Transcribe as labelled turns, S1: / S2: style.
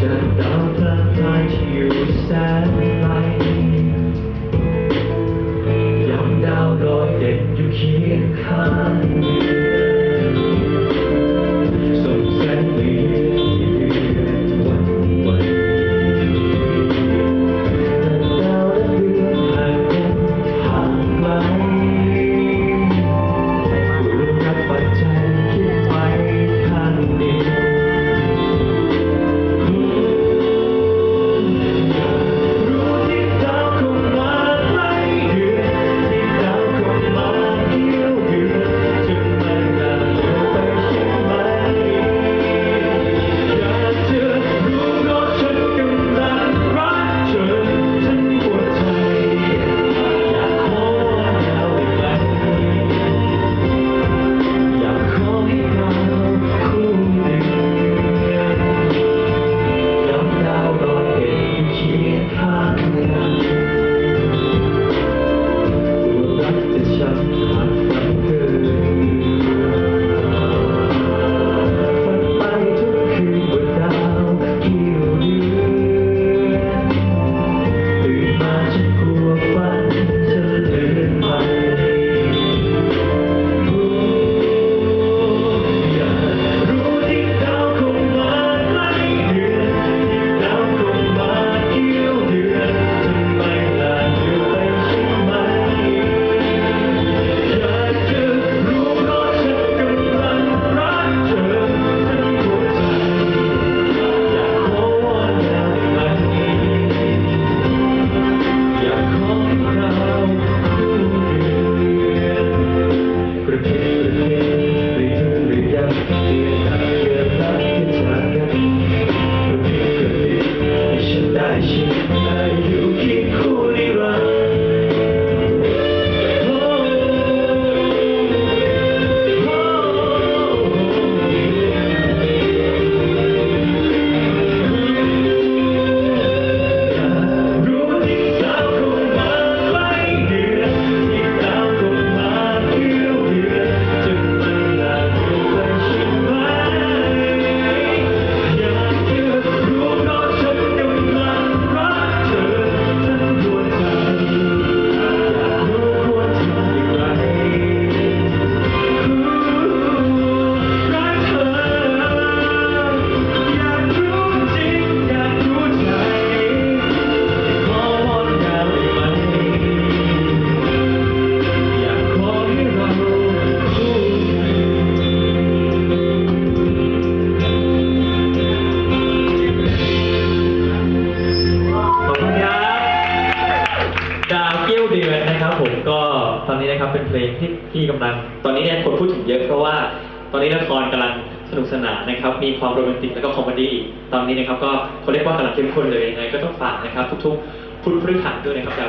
S1: Just don't touch my tears. ตอนนี้นะครับเป็นเพลงที่ที่กำลัง ตอนนี้เนี่ยคนพูดถึงเยอะเพราะว่า ตอนนี้ละครกำลังสนุกสนานนะครับ มีความโรแมนติกแล้วก็คอมเมดี้ตอนนี้นะครับก็เขาเรียกว่ากำลังเข้มข้นเลยยังไงก็ต้องฝากนะครับ ทุกๆพุธพฤหัสด้วยนะครับ